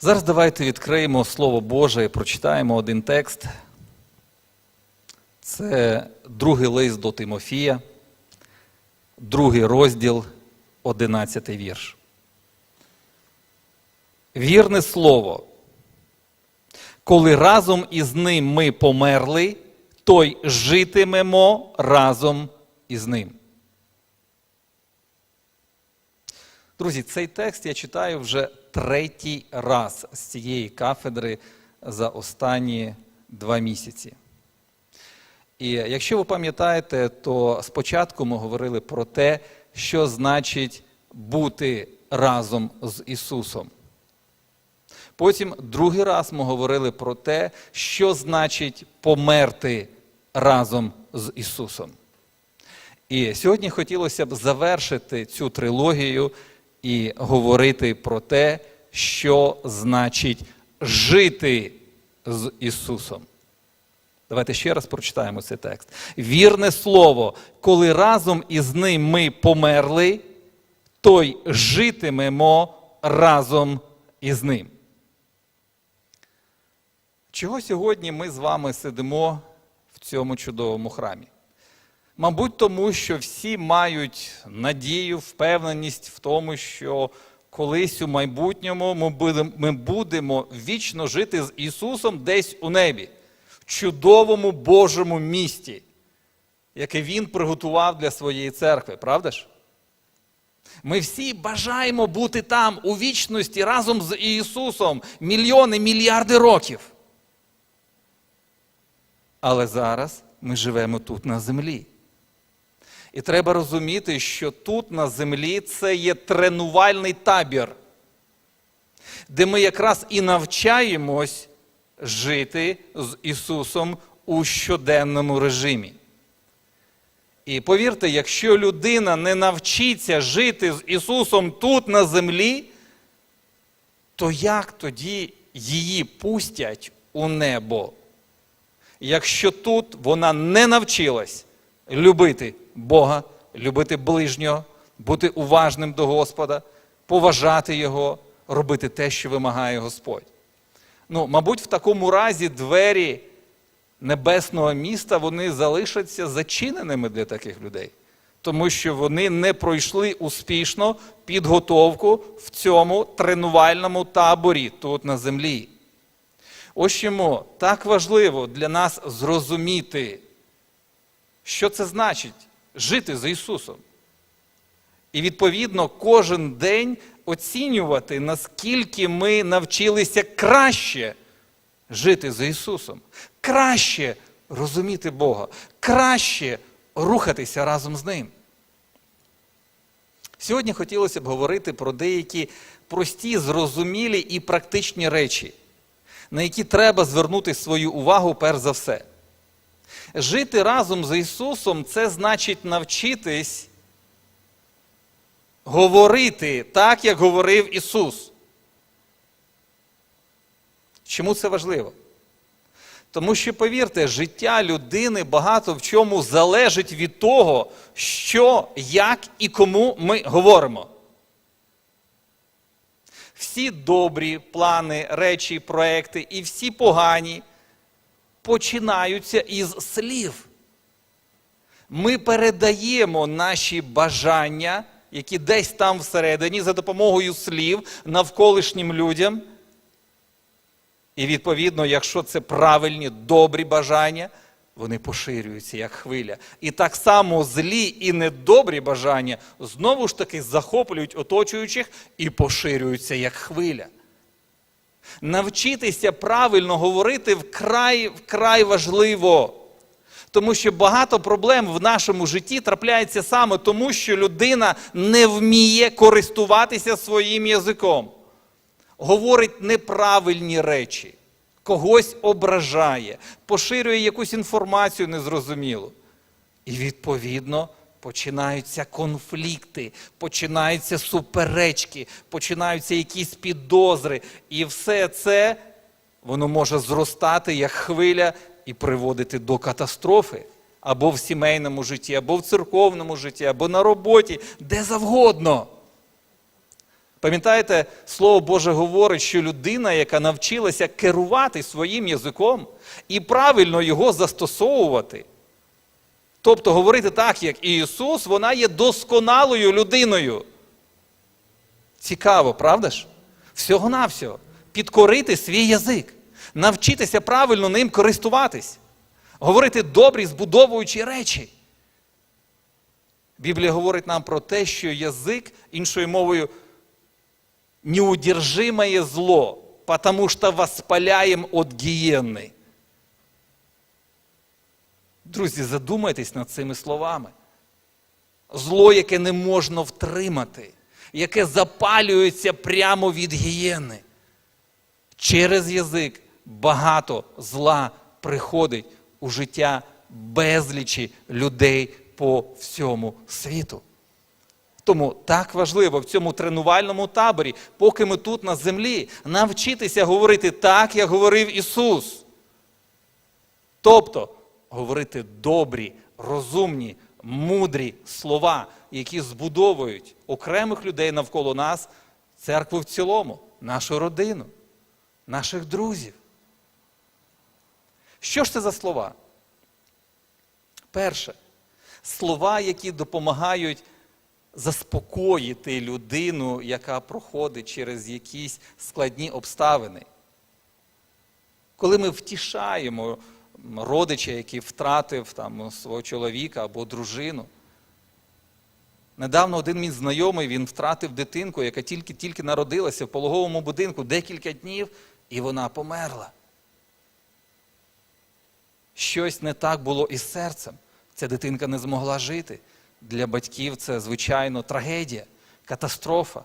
Зараз давайте відкриємо Слово Боже і прочитаємо один текст. Це другий лист до Тимофія, другий розділ, одинадцятий вірш. Вірне слово. Коли разом із ним ми померли, то й житимемо разом із ним. Друзі, цей текст я читаю вже третій раз з цієї кафедри за останні два місяці. І якщо ви пам'ятаєте, то спочатку ми говорили про те, що значить бути разом з Ісусом. Потім другий раз ми говорили про те, що значить померти разом з Ісусом. І сьогодні хотілося б завершити цю трилогію і говорити про те, що значить жити з Ісусом. Давайте ще раз прочитаємо цей текст. Вірне слово, коли разом із ним ми померли, то й житимемо разом із ним. Чого сьогодні ми з вами сидимо в цьому чудовому храмі? Мабуть, тому що всі мають надію, впевненість в тому, що колись у майбутньому ми будемо, вічно жити з Ісусом десь у небі, в чудовому Божому місті, яке Він приготував для своєї церкви, правда ж? Ми всі бажаємо бути там у вічності разом з Ісусом мільйони, мільярди років. Але зараз ми живемо тут на землі. І треба розуміти, що тут на землі це є тренувальний табір, де ми якраз і навчаємось жити з Ісусом у щоденному режимі. І повірте, якщо людина не навчиться жити з Ісусом тут на землі, то як тоді її пустять у небо? Якщо тут вона не навчилась любити Бога, любити ближнього, бути уважним до Господа, поважати Його, робити те, що вимагає Господь. Ну, мабуть, в такому разі двері небесного міста вони залишаться зачиненими для таких людей, тому що вони не пройшли успішно підготовку в цьому тренувальному таборі тут на землі. Ось чому так важливо для нас зрозуміти, що це значить жити за Ісусом. І, відповідно, кожен день оцінювати, наскільки ми навчилися краще жити за Ісусом, краще розуміти Бога, краще рухатися разом з Ним. Сьогодні хотілося б говорити про деякі прості, зрозумілі і практичні речі, на які треба звернути свою увагу перш за все. Жити разом з Ісусом це значить навчитись говорити так, як говорив Ісус. Чому це важливо? Тому що, повірте, життя людини багато в чому залежить від того, що, як і кому ми говоримо. Всі добрі плани, речі, проекти і всі погані починаються із слів. Ми передаємо наші бажання, які десь там всередині, за допомогою слів навколишнім людям. І відповідно, якщо це правильні, добрі бажання, вони поширюються як хвиля. І так само злі і недобрі бажання знову ж таки захоплюють оточуючих і поширюються як хвиля. Навчитися правильно говорити вкрай, вкрай важливо. Тому що багато проблем в нашому житті трапляється саме тому, що людина не вміє користуватися своїм язиком, говорить неправильні речі, когось ображає, поширює якусь інформацію незрозумілу. І відповідно починаються конфлікти, починаються суперечки, починаються якісь підозри. І все це воно може зростати як хвиля і приводити до катастрофи. Або в сімейному житті, або в церковному житті, або на роботі, де завгодно. Пам'ятаєте, Слово Боже говорить, що людина, яка навчилася керувати своїм язиком і правильно його застосовувати, тобто говорити так, як Ісус, вона є досконалою людиною. Цікаво, правда ж? Всього-навсього. Підкорити свій язик, навчитися правильно ним користуватись, говорити добрі, збудовуючі речі. Біблія говорить нам про те, що язик, іншою мовою, неудержимое зло, потому что воспаляем от гиенны. Друзі, задумайтесь над цими словами. Зло, яке не можна втримати, яке запалюється прямо від гієни. Через язик багато зла приходить у життя безлічі людей по всьому світу. Тому так важливо в цьому тренувальному таборі, поки ми тут на землі, навчитися говорити так, як говорив Ісус. Тобто говорити добрі, розумні, мудрі слова, які збудовують окремих людей навколо нас, церкву в цілому, нашу родину, наших друзів. Що ж це за слова? Перше, слова, які допомагають заспокоїти людину, яка проходить через якісь складні обставини. Коли ми втішаємо родича, який втратив там, свого чоловіка або дружину. Недавно один мій знайомий він втратив дитинку, яка тільки-тільки народилася в пологовому будинку декілька днів, і вона померла. Щось не так було із серцем. Ця дитинка не змогла жити. Для батьків це, звичайно, трагедія, катастрофа.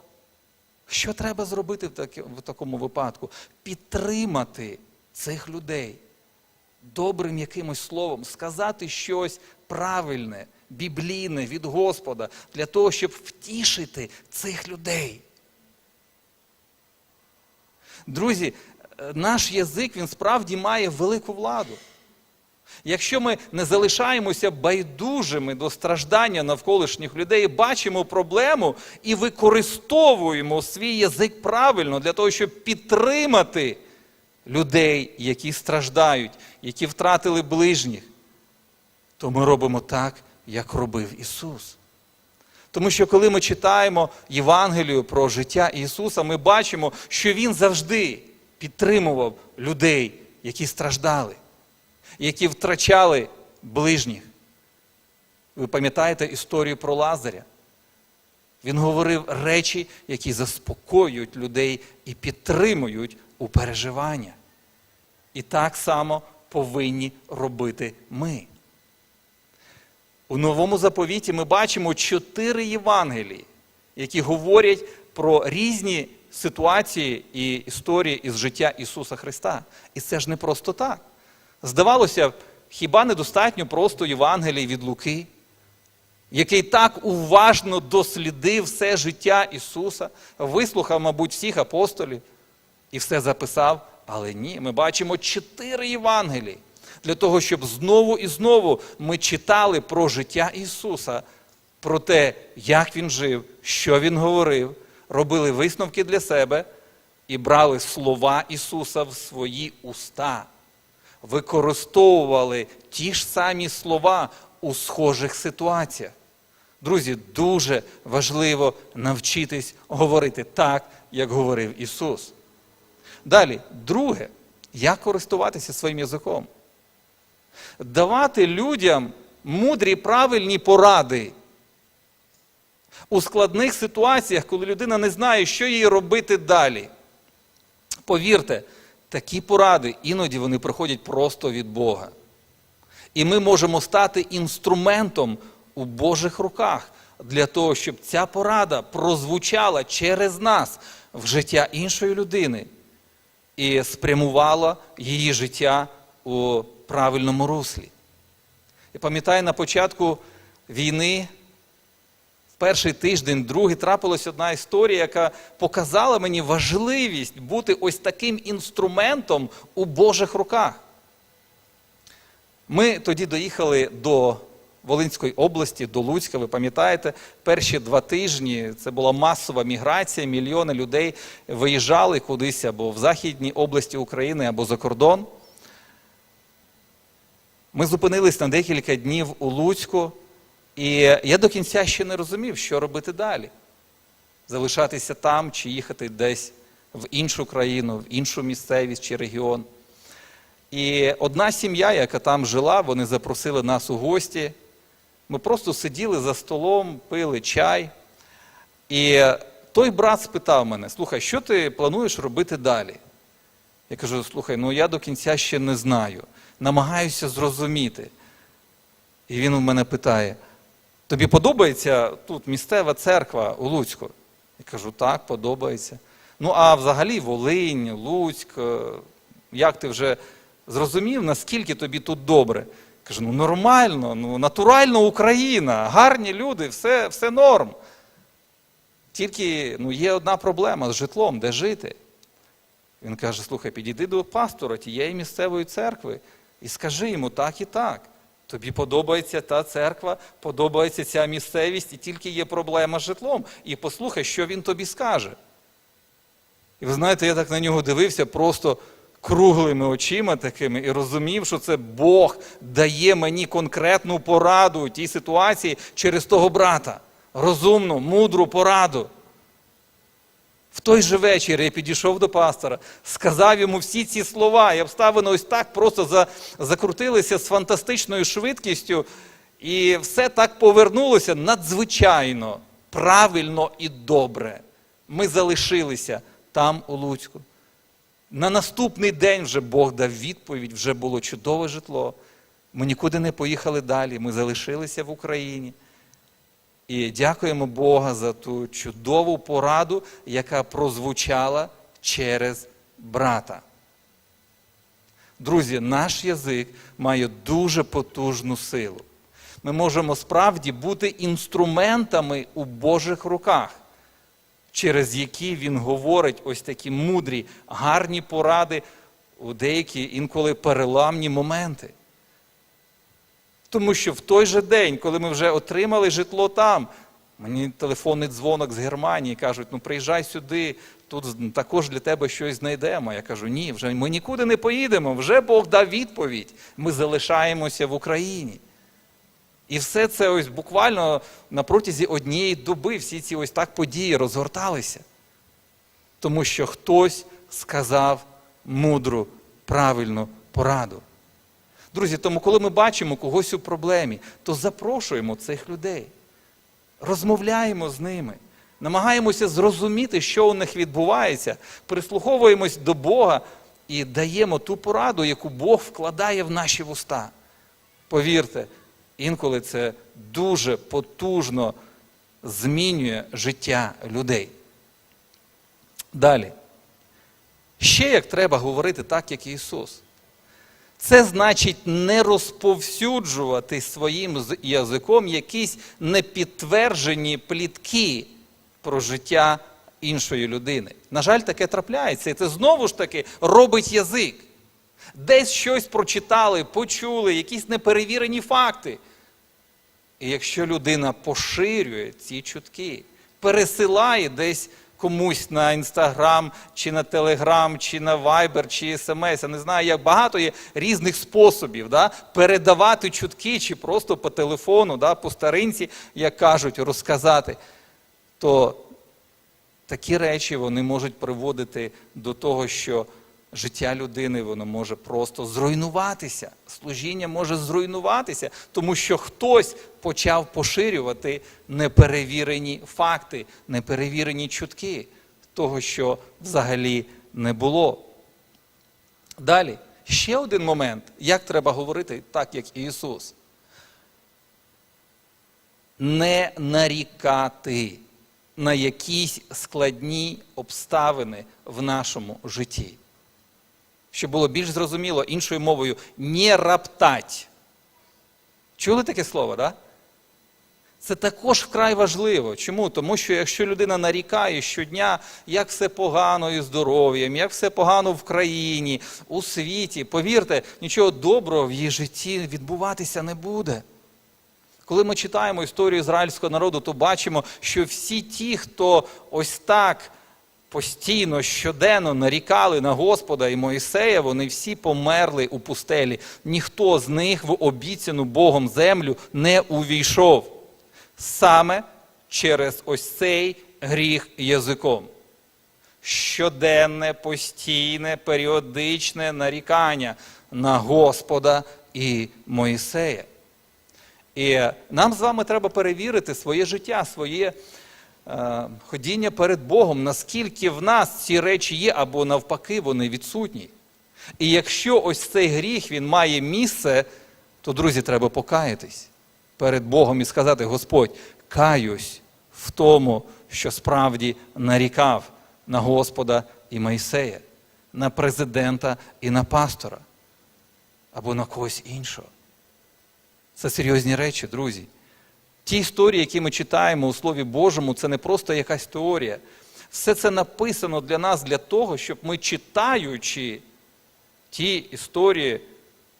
Що треба зробити в, такому випадку? Підтримати цих людей добрим якимось словом, сказати щось правильне, біблійне від Господа, для того, щоб втішити цих людей. Друзі, наш язик він справді має велику владу. Якщо ми не залишаємося байдужими до страждання навколишніх людей, бачимо проблему і використовуємо свій язик правильно для того, щоб підтримати людей, які страждають, які втратили ближніх, то ми робимо так, як робив Ісус. Тому що коли ми читаємо Євангелію про життя Ісуса, ми бачимо, що Він завжди підтримував людей, які страждали які втрачали ближніх. Ви пам'ятаєте історію про Лазаря? Він говорив речі, які заспокоюють людей і підтримують у переживання. І так само повинні робити ми. У новому заповіті ми бачимо чотири Євангелії, які говорять про різні ситуації і історії із життя Ісуса Христа. І це ж не просто так. Здавалося б, хіба недостатньо просто Євангелій від Луки, який так уважно дослідив все життя Ісуса, вислухав, мабуть, всіх апостолів і все записав. Але ні, ми бачимо чотири Євангелії для того, щоб знову і знову ми читали про життя Ісуса, про те, як Він жив, що Він говорив, робили висновки для себе і брали слова Ісуса в свої уста використовували ті ж самі слова у схожих ситуаціях. Друзі, дуже важливо навчитись говорити так, як говорив Ісус. Далі, друге, як користуватися своїм язиком. Давати людям мудрі правильні поради. У складних ситуаціях, коли людина не знає, що їй робити далі. Повірте, такі поради іноді вони приходять просто від Бога. І ми можемо стати інструментом у Божих руках для того, щоб ця порада прозвучала через нас в життя іншої людини і спрямувала її життя у правильному руслі. Я пам'ятаю, на початку війни в перший тиждень, другий трапилась одна історія, яка показала мені важливість бути ось таким інструментом у Божих руках. Ми тоді доїхали до Волинської області до Луцька. Ви пам'ятаєте, перші два тижні це була масова міграція, мільйони людей виїжджали кудись або в Західній області України, або за кордон. Ми зупинились на декілька днів у Луцьку, і я до кінця ще не розумів, що робити далі. Залишатися там чи їхати десь в іншу країну, в іншу місцевість чи регіон. І одна сім'я, яка там жила, вони запросили нас у гості. Ми просто сиділи за столом, пили чай. І той брат спитав мене: слухай, що ти плануєш робити далі? Я кажу: слухай, ну я до кінця ще не знаю, намагаюся зрозуміти. І він у мене питає: тобі подобається тут місцева церква у Луцьку? Я кажу, так, подобається. Ну, а взагалі Волинь, Луцьк, е, як ти вже зрозумів, наскільки тобі тут добре? Кажу, ну нормально, ну натурально Україна, гарні люди, все, все норм. Тільки ну, є одна проблема з житлом, де жити. Він каже: слухай, підійди до пастора тієї місцевої церкви і скажи йому так і так. Тобі подобається та церква, подобається ця місцевість, і тільки є проблема з житлом. І послухай, що він тобі скаже. І ви знаєте, я так на нього дивився просто круглими очима такими і розумів, що це Бог дає мені конкретну пораду у тій ситуації через того брата. Розумну, мудру пораду. В той же вечір я підійшов до пастора, сказав йому всі ці слова, і обставини ось так просто за, закрутилися з фантастичною швидкістю, і все так повернулося надзвичайно правильно і добре. Ми залишилися там, у Луцьку. На наступний день вже Бог дав відповідь, вже було чудове житло. Ми нікуди не поїхали далі, ми залишилися в Україні. І дякуємо Бога за ту чудову пораду, яка прозвучала через брата. Друзі, наш язик має дуже потужну силу. Ми можемо справді бути інструментами у Божих руках, через які він говорить ось такі мудрі, гарні поради у деякі інколи переламні моменти. Тому що в той же день, коли ми вже отримали житло там, мені телефонний дзвонок з Германії кажуть, ну приїжджай сюди, тут також для тебе щось знайдемо. Я кажу, ні, вже ми нікуди не поїдемо, вже Бог дав відповідь. Ми залишаємося в Україні. І все це ось буквально на протязі однієї доби всі ці ось так події розгорталися. Тому що хтось сказав мудру, правильну пораду. Друзі, тому коли ми бачимо когось у проблемі, то запрошуємо цих людей, розмовляємо з ними, намагаємося зрозуміти, що у них відбувається, прислуховуємось до Бога і даємо ту пораду, яку Бог вкладає в наші вуста. Повірте, інколи це дуже потужно змінює життя людей. Далі. Ще як треба говорити так, як Ісус. Це значить не розповсюджувати своїм язиком якісь непідтверджені плітки про життя іншої людини. На жаль, таке трапляється. І це знову ж таки робить язик. Десь щось прочитали, почули, якісь неперевірені факти. І якщо людина поширює ці чутки, пересилає десь комусь на інстаграм, чи на телеграм, чи на вайбер, чи смс. Я не знаю, як багато є різних способів да, передавати чутки, чи просто по телефону, да, по старинці, як кажуть, розказати. То такі речі вони можуть приводити до того, що життя людини воно може просто зруйнуватися. Служіння може зруйнуватися, тому що хтось почав поширювати неперевірені факти, неперевірені чутки того, що взагалі не було. Далі, ще один момент, як треба говорити, так як Ісус. Не нарікати на якісь складні обставини в нашому житті щоб було більш зрозуміло іншою мовою, не раптать. Чули таке слово? Да? Це також вкрай важливо. Чому? Тому що якщо людина нарікає щодня, як все погано із здоров'ям, як все погано в країні, у світі, повірте, нічого доброго в її житті відбуватися не буде. Коли ми читаємо історію ізраїльського народу, то бачимо, що всі ті, хто ось так постійно, щоденно нарікали на Господа і Моїсея, вони всі померли у пустелі. Ніхто з них в обіцяну Богом землю не увійшов. Саме через ось цей гріх язиком. Щоденне, постійне, періодичне нарікання на Господа і Моїсея. І нам з вами треба перевірити своє життя, своє ходіння перед Богом, наскільки в нас ці речі є, або навпаки, вони відсутні. І якщо ось цей гріх він має місце, то, друзі, треба покаятись перед Богом і сказати: Господь, каюсь в тому, що справді нарікав на Господа і Майсея, на президента і на пастора, або на когось іншого. Це серйозні речі, друзі. Ті історії, які ми читаємо у Слові Божому, це не просто якась теорія. Все це написано для нас для того, щоб ми, читаючи ті історії,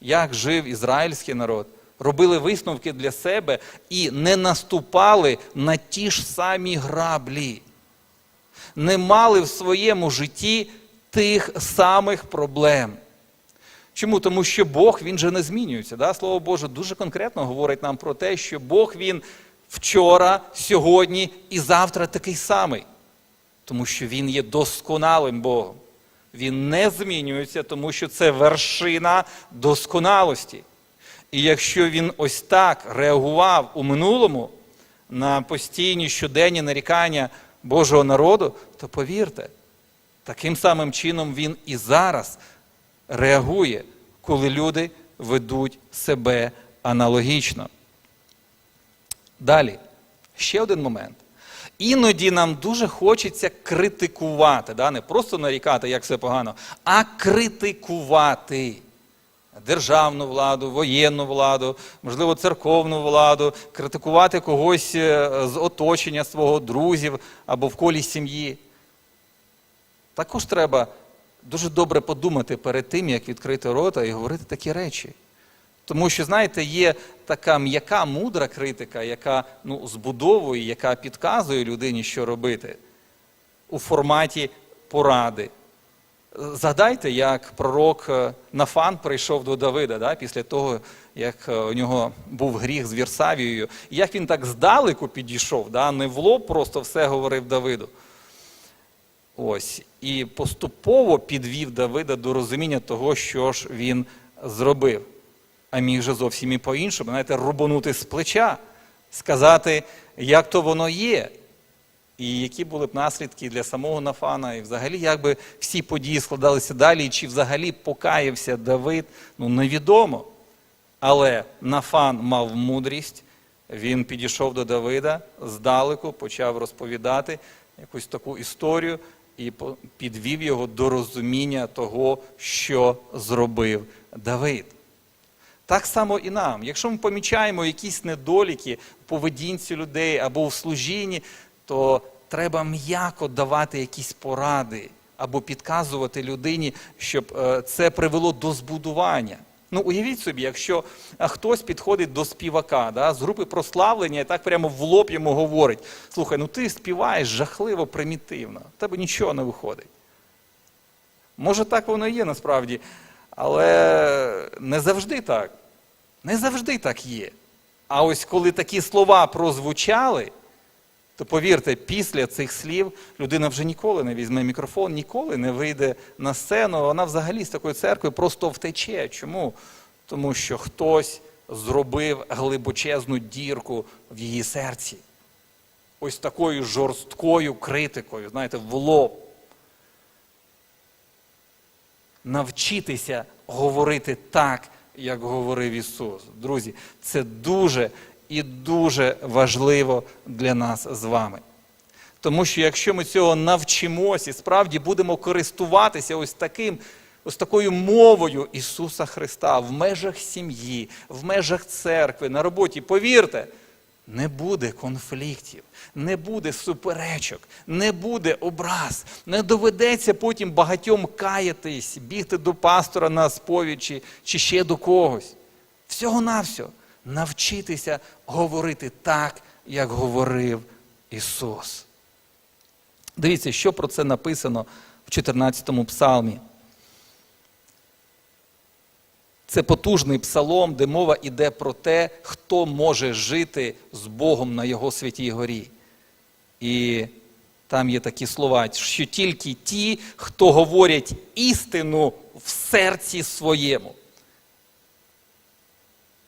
як жив ізраїльський народ, робили висновки для себе і не наступали на ті ж самі граблі, не мали в своєму житті тих самих проблем. Чому? Тому що Бог він же не змінюється. Да? Слово Боже дуже конкретно говорить нам про те, що Бог він вчора, сьогодні і завтра такий самий. Тому що Він є досконалим Богом. Він не змінюється, тому що це вершина досконалості. І якщо він ось так реагував у минулому на постійні щоденні нарікання Божого народу, то повірте, таким самим чином він і зараз реагує, коли люди ведуть себе аналогічно. Далі, ще один момент. Іноді нам дуже хочеться критикувати, да? не просто нарікати, як все погано, а критикувати державну владу, воєнну владу, можливо, церковну владу, критикувати когось е, з оточення свого друзів або в колі сім'ї. Також треба дуже добре подумати перед тим, як відкрити рота і говорити такі речі. Тому що, знаєте, є така м'яка, мудра критика, яка ну, збудовує, яка підказує людині, що робити у форматі поради. Згадайте, як пророк е, Нафан прийшов до Давида да, після того, як е, у нього був гріх з Вірсавією, як він так здалеку підійшов, да, не в лоб просто все говорив Давиду. Ось. І поступово підвів Давида до розуміння того, що ж він зробив. А міг же зовсім і по-іншому, знаєте, рубанути з плеча, сказати, як то воно є, і які були б наслідки для самого Нафана, і взагалі, як би всі події складалися далі, чи взагалі покаявся Давид, ну невідомо. Але Нафан мав мудрість, він підійшов до Давида здалеку, почав розповідати якусь таку історію і підвів його до розуміння того, що зробив Давид. Так само і нам. Якщо ми помічаємо якісь недоліки в поведінці людей або в служінні, то треба м'яко давати якісь поради або підказувати людині, щоб е, це привело до збудування. Ну, уявіть собі, якщо хтось підходить до співака да, з групи прославлення і так прямо в лоб йому говорить: слухай, ну ти співаєш жахливо примітивно, тебе нічого не виходить. Може, так воно і є насправді, але не завжди так. Не завжди так є. А ось коли такі слова прозвучали, то повірте, після цих слів людина вже ніколи не візьме мікрофон, ніколи не вийде на сцену. Вона взагалі з такої церкви просто втече. Чому? Тому що хтось зробив глибочезну дірку в її серці. Ось такою жорсткою критикою, знаєте, в лоб. Навчитися говорити так, як говорив Ісус. Друзі, це дуже і дуже важливо для нас з вами. Тому що якщо ми цього навчимося і справді будемо користуватися ось таким, ось такою мовою Ісуса Христа в межах сім'ї, в межах церкви, на роботі, повірте, не буде конфліктів, не буде суперечок, не буде образ, не доведеться потім багатьом каятись, бігти до пастора на сповідь чи, чи ще до когось. Всього-навсього навчитися говорити так, як говорив Ісус. Дивіться, що про це написано в 14 псалмі. Це потужний псалом, де мова йде про те, хто може жити з Богом на Його святій горі. І там є такі слова, що тільки ті, хто говорять істину в серці своєму.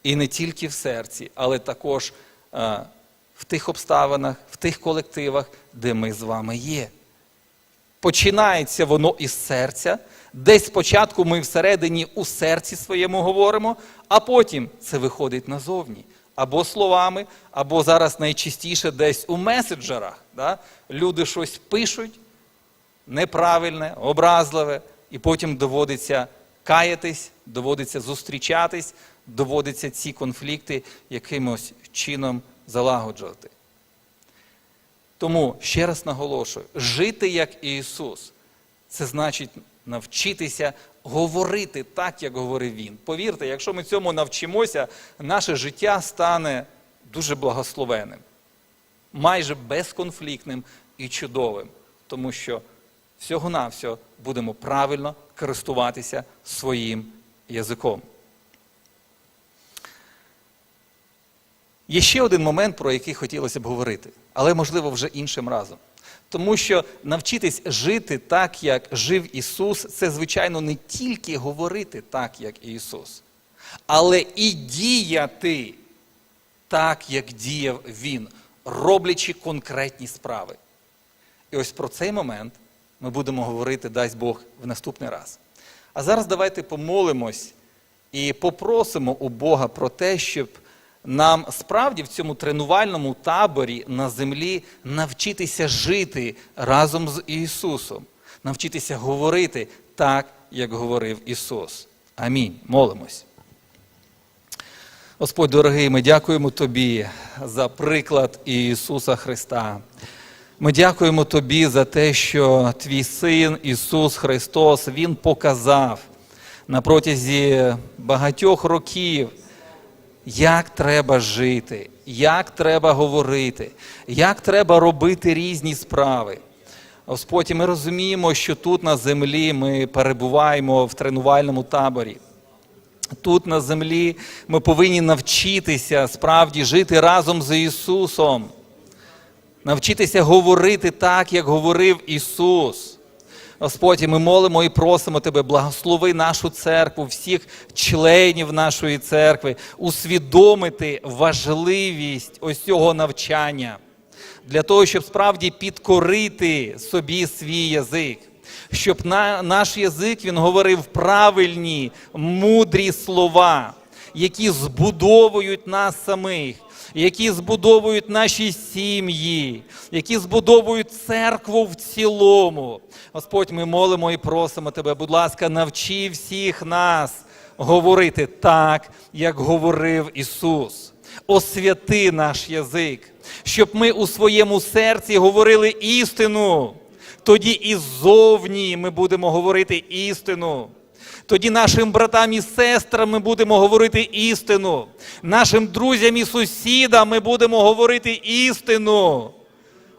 І не тільки в серці, але також в тих обставинах, в тих колективах, де ми з вами є. Починається воно із серця. Десь спочатку ми всередині у серці своєму говоримо, а потім це виходить назовні. Або словами, або зараз найчастіше десь у меседжерах. Да? Люди щось пишуть неправильне, образливе, і потім доводиться каятись, доводиться зустрічатись, доводиться ці конфлікти якимось чином залагоджувати. Тому ще раз наголошую: жити як Ісус, це значить навчитися говорити так, як говорив Він. Повірте, якщо ми цьому навчимося, наше життя стане дуже благословенним, майже безконфліктним і чудовим, тому що всього-навсього будемо правильно користуватися своїм язиком. Є ще один момент, про який хотілося б говорити, але, можливо, вже іншим разом. Тому що навчитись жити так, як жив Ісус, це, звичайно, не тільки говорити так, як Ісус, але і діяти так, як діяв Він, роблячи конкретні справи. І ось про цей момент ми будемо говорити, дасть Бог, в наступний раз. А зараз давайте помолимось і попросимо у Бога про те, щоб нам справді в цьому тренувальному таборі на землі навчитися жити разом з Ісусом, навчитися говорити так, як говорив Ісус. Амінь. Молимось. Господь дорогий, ми дякуємо Тобі за приклад Ісуса Христа. Ми дякуємо Тобі за те, що Твій Син Ісус Христос Він показав на протязі багатьох років, як треба жити, як треба говорити, як треба робити різні справи. Господь, і ми розуміємо, що тут на землі ми перебуваємо в тренувальному таборі. Тут на землі ми повинні навчитися справді жити разом з Ісусом, навчитися говорити так, як говорив Ісус. Господь, і ми молимо і просимо Тебе, благослови нашу церкву, всіх членів нашої церкви, усвідомити важливість ось цього навчання для того, щоб справді підкорити собі свій язик, щоб на, наш язик він говорив правильні, мудрі слова, які збудовують нас самих які збудовують наші сім'ї, які збудовують церкву в цілому. Господь, ми молимо і просимо Тебе, будь ласка, навчи всіх нас говорити так, як говорив Ісус. Освяти наш язик, щоб ми у своєму серці говорили істину. Тоді і ззовні ми будемо говорити істину. Тоді нашим братам і сестрам ми будемо говорити істину. Нашим друзям і сусідам ми будемо говорити істину.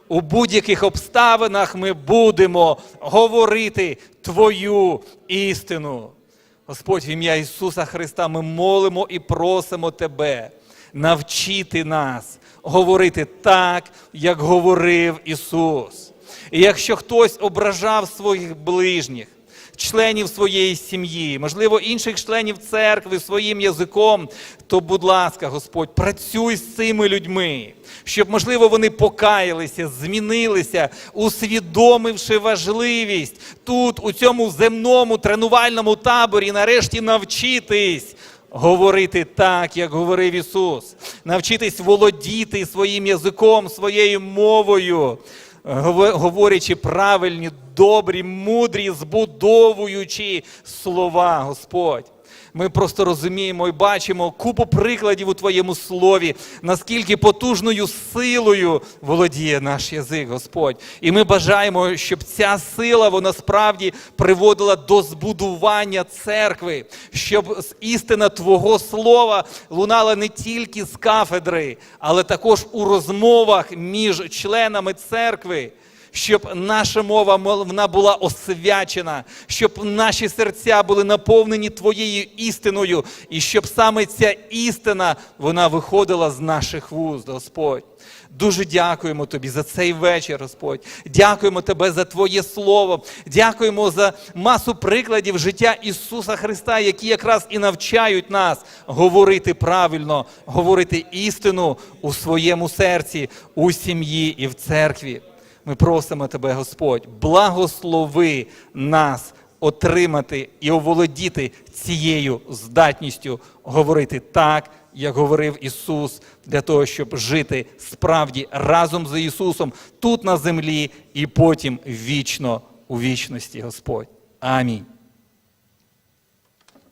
У будь-яких обставинах ми будемо говорити Твою істину. Господь, в ім'я Ісуса Христа, ми молимо і просимо Тебе навчити нас говорити так, як говорив Ісус. І якщо хтось ображав своїх ближніх, членів своєї сім'ї, можливо, інших членів церкви своїм язиком, то, будь ласка, Господь, працюй з цими людьми, щоб, можливо, вони покаялися, змінилися, усвідомивши важливість тут, у цьому земному тренувальному таборі, нарешті навчитись. Говорити так, як говорив Ісус, навчитись володіти своїм язиком, своєю мовою, говорячи правильні, добрі, мудрі, збудовуючі слова, Господь. Ми просто розуміємо і бачимо купу прикладів у Твоєму слові, наскільки потужною силою володіє наш язик, Господь. І ми бажаємо, щоб ця сила вона справді приводила до збудування церкви, щоб істина Твого слова лунала не тільки з кафедри, але також у розмовах між членами церкви щоб наша мова вона була освячена, щоб наші серця були наповнені Твоєю істиною, і щоб саме ця істина вона виходила з наших вуст, Господь. Дуже дякуємо Тобі за цей вечір, Господь. Дякуємо Тебе за Твоє Слово. Дякуємо за масу прикладів життя Ісуса Христа, які якраз і навчають нас говорити правильно, говорити істину у своєму серці, у сім'ї і в церкві. Ми просимо Тебе, Господь, благослови нас отримати і оволодіти цією здатністю говорити так, як говорив Ісус, для того, щоб жити справді разом з Ісусом тут на землі і потім вічно у вічності, Господь. Амінь.